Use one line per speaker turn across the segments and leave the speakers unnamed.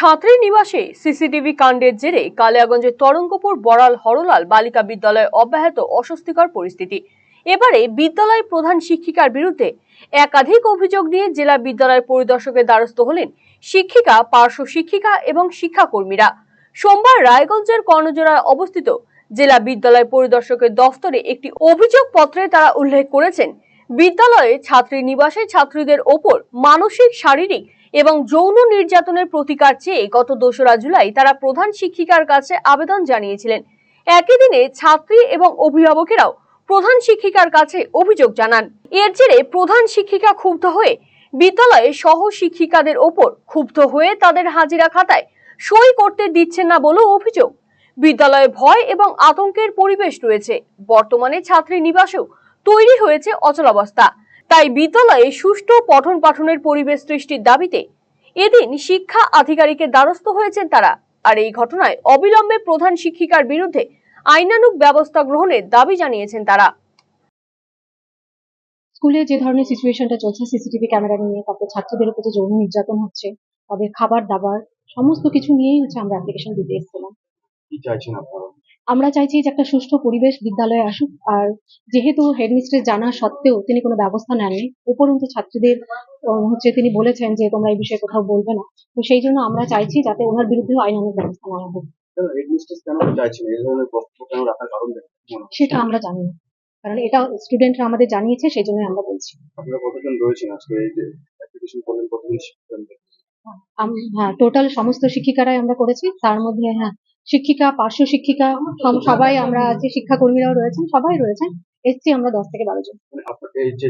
ছাত্রী নিবাসে সিসিটিভি কাণ্ডের জেরে কালিয়াগঞ্জের তরঙ্গপুর বড়াল হরলাল বালিকা বিদ্যালয়ে অব্যাহত অস্বস্তিকর পরিস্থিতি। এবারে বিদ্যালয় প্রধান শিক্ষিকার বিরুদ্ধে একাধিক অভিযোগ নিয়ে জেলা বিদ্যালয় পরিদর্শকের দ্বারস্থ হলেন শিক্ষিকা, পার্শ্ব শিক্ষিকা এবং শিক্ষাকর্মীরা। সোমবার রায়গঞ্জের কর্ণজোড়ায় অবস্থিত জেলা বিদ্যালয় পরিদর্শকের দফতরে একটি অভিযোগ পত্রে তারা উল্লেখ করেছেন, বিদ্যালয়ে ছাত্রী নিবাসে ছাত্রীদের ওপর মানসিক, শারীরিক এবং যৌন নির্যাতনের প্রতিকার চেয়ে গত দোসরা জুলাই তারা প্রধান শিক্ষিকার কাছে আবেদন জানিয়েছিলেন। একই দিনে ছাত্রী এবং অভিভাবকেরাও প্রধান শিক্ষিকার কাছে অভিযোগ জানান। এর জেরে প্রধান শিক্ষিকা ক্ষুব্ধ হয়ে বিদ্যালয়ে সহ শিক্ষিকাদের ওপর ক্ষুব্ধ হয়ে তাদের হাজিরা খাতায় সই করতে দিচ্ছেন না বলেও অভিযোগ। বিদ্যালয়ে ভয় এবং আতঙ্কের পরিবেশ রয়েছে। বর্তমানে ছাত্রী নিবাসেও তৈরি হয়েছে অচলাবস্থা। তাই বিদ্যালয়ে সুষ্ঠু পঠন পাঠনের পরিবেশ সৃষ্টির দাবিতে এদিন শিক্ষা আধিকারিকের দ্বারস্থ হয়েছেন তারা। আর এই ঘটনায় অবিলম্বে প্রধান শিক্ষিকার বিরুদ্ধে আইনানুগ ব্যবস্থা গ্রহণের দাবি জানিয়েছেন তারা।
স্কুলে যে ধরনের সিচুয়েশনটা চলছে সিসিটিভি ক্যামেরা নিয়ে তারপর ছাত্রদের উপর যে যৌন নির্যাতন হচ্ছে তাদের খাবার দাবার সমস্ত কিছু নিয়েই হচ্ছে আমরা অ্যাপ্লিকেশন দিতে এসেছিলাম।
কি চাইছেন আপনারা?
আমরা চাইছি যে একটা সুষ্ঠু পরিবেশ বিদ্যালয়ে আসুক আর যেহেতু হেডমিস্ট্রেস জানা সত্ত্বেও তিনি কোনো ব্যবস্থা নেননি উপরন্তু ছাত্রীদের হচ্ছে তিনি বলেছেন যে তোমরা এই বিষয়ে কোথাও বলবে না। তো সেই জন্য আমরা চাইছি যাতে ওনার বিরুদ্ধে আইনানুগ ব্যবস্থা নেওয়া হোক? সেটা আমরা জানি না। কারণ এটা স্টুডেন্টরা আমাদের জানিয়েছে সেই জন্যই আমরা বলছি। হ্যাঁ টোটাল সমস্ত শিক্ষিকারাই আমরা করেছি। তার মধ্যে হ্যাঁ শিক্ষিকা, পার্শ্ব শিক্ষিকা সবাই আমরা আছি শিক্ষাকর্মীরাও রয়েছেন, সবাই রয়েছেন এসছি আমরা দশ থেকে বারো জন
মানে এই যে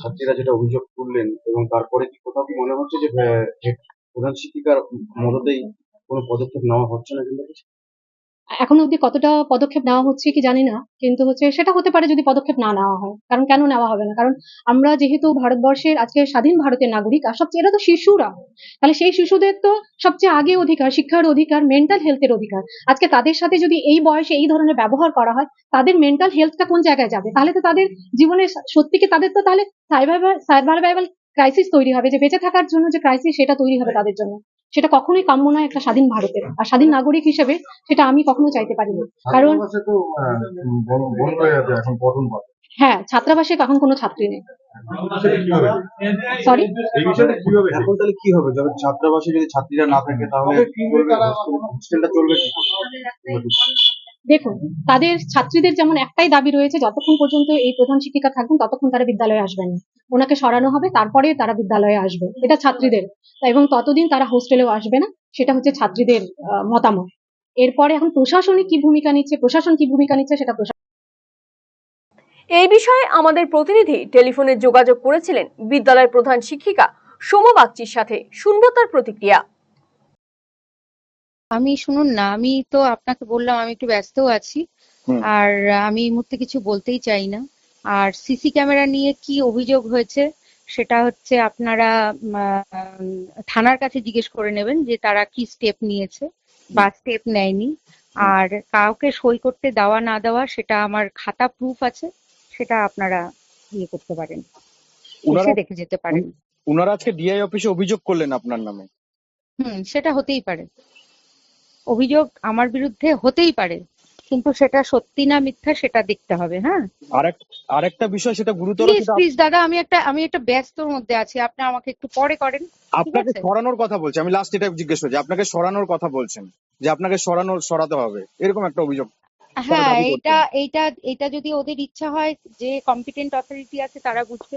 ছাত্রীরা যেটা অভিযোগ করলেন এবং তারপরে কি কোথাও মনে হচ্ছে যে প্রধান শিক্ষিকার মদতেই কোনো পদক্ষেপ নেওয়া হচ্ছে না কিন্তু?
এখনও অবধি কতটা পদক্ষেপ নেওয়া হচ্ছে কি জানি না, কিন্তু হচ্ছে সেটা হতে পারে যদি পদক্ষেপ না নেওয়া হয়। কারণ কেন নেওয়া হবে না? কারণ আমরা যেহেতু ভারতবর্ষের আজকে স্বাধীন ভারতের নাগরিক আর সবচেয়ে এরা তো শিশুরা, তাহলে সেই শিশুদের তো সবচেয়ে আগে অধিকার, শিক্ষার অধিকার মেন্টাল হেলথের অধিকার। আজকে তাদের সাথে যদি এই বয়সে এই ধরনের ব্যবহার করা হয়, তাদের মেন্টাল হেলথটা কোন জায়গায় যাবে? তাহলে তো তাদের জীবনে সত্যি কি তাদের তো তাহলে সাইবার সাইবারভাইভাল ক্রাইসিস তৈরি হবে, যে বেঁচে থাকার জন্য যে ক্রাইসিস সেটা তৈরি হবে তাদের জন্য। সেটা কখনোই কাম্য নয় একটা স্বাধীন ভারতের। আর স্বাধীন নাগরিক হিসেবে সেটা আমি কখনো চাইতে পারি না। কারণ
হয়ে
হ্যাঁ ছাত্রাবাসে এখন কোনো ছাত্রী নেই।
কি হবে?
সরি
এই বিষয়টা কীভাবে
এখন তাহলে কি হবে? যখন ছাত্রাবাসে যদি ছাত্রীরা না থাকে তাহলে চলবে হোস্টেলটা চলবে কি? করে?
দেখুন, তাদের ছাত্রীদের যেমন একটাই দাবি রয়েছে, যতক্ষণ পর্যন্ত এই প্রধান শিক্ষিকা থাকবেন ততক্ষণ তারা বিদ্যালয়ে আসবেন ওনাকে সরানো হবে, তারপরে তারা বিদ্যালয়ে আসবে। এটা ছাত্রীদের। এবং ততদিন তারা হোস্টেলেও আসবে না, সেটা হচ্ছে ছাত্রীদের মতামত। এরপরে এখন প্রশাসনিক কি ভূমিকা নিচ্ছে, প্রশাসন কি ভূমিকা নিচ্ছে, সেটা প্রশাসন
এই বিষয়ে আমাদের প্রতিনিধি টেলিফোনে যোগাযোগ করেছিলেন বিদ্যালয়ের প্রধান শিক্ষিকা সোমা বাগচির সাথে। শুনব তার প্রতিক্রিয়া।
আমি শুনুন না আমি তো আপনাকে বললাম আমি একটু ব্যস্তও আছি। আর আমি এই মুহূর্তে কিছু বলতেই চাই না। আর সিসি ক্যামেরা নিয়ে কি অভিযোগ হয়েছে সেটা হচ্ছে আপনারা থানার কাছে জিজ্ঞেস করে নেবেন যে তারা কি স্টেপ নিয়েছে বা স্টেপ নেয়নি। আর কাউকে সই করতে দেওয়া না দেওয়া সেটা আমার খাতা প্রুফ আছে সেটা আপনারা ইয়ে করতে পারেন। এসে দেখে যেতে পারেন।
ওনারা আজকে ডিআই অফিসে অভিযোগ করলেন আপনার নামে?
হুম সেটা হতেই পারে। অভিযোগ আমার বিরুদ্ধে হতেই পারে কিন্তু সেটা সত্যি না মিথ্যা সেটা দেখতে হবে হ্যাঁ?
আরেক আরেকটা বিষয় সেটা গুরুতর
প্লিজ প্লিজ দাদা আমি একটা আমি একটা ব্যস্তর মধ্যে আছি আপনি আমাকে একটু পরে করেন
আপনাকে সরানোর কথা বলছে আমি লাস্ট এটা জিজ্ঞেস করছি আপনাকে সরানোর কথা বলছেন যে আপনাকে সরানোর সরাতে হবে এরকম একটা অভিযোগ
হ্যাঁ। এটা এইটা এটা যদি ওদের ইচ্ছা হয় যে কম্পিটেন্ট অথরিটি আছে তারা বুঝবে।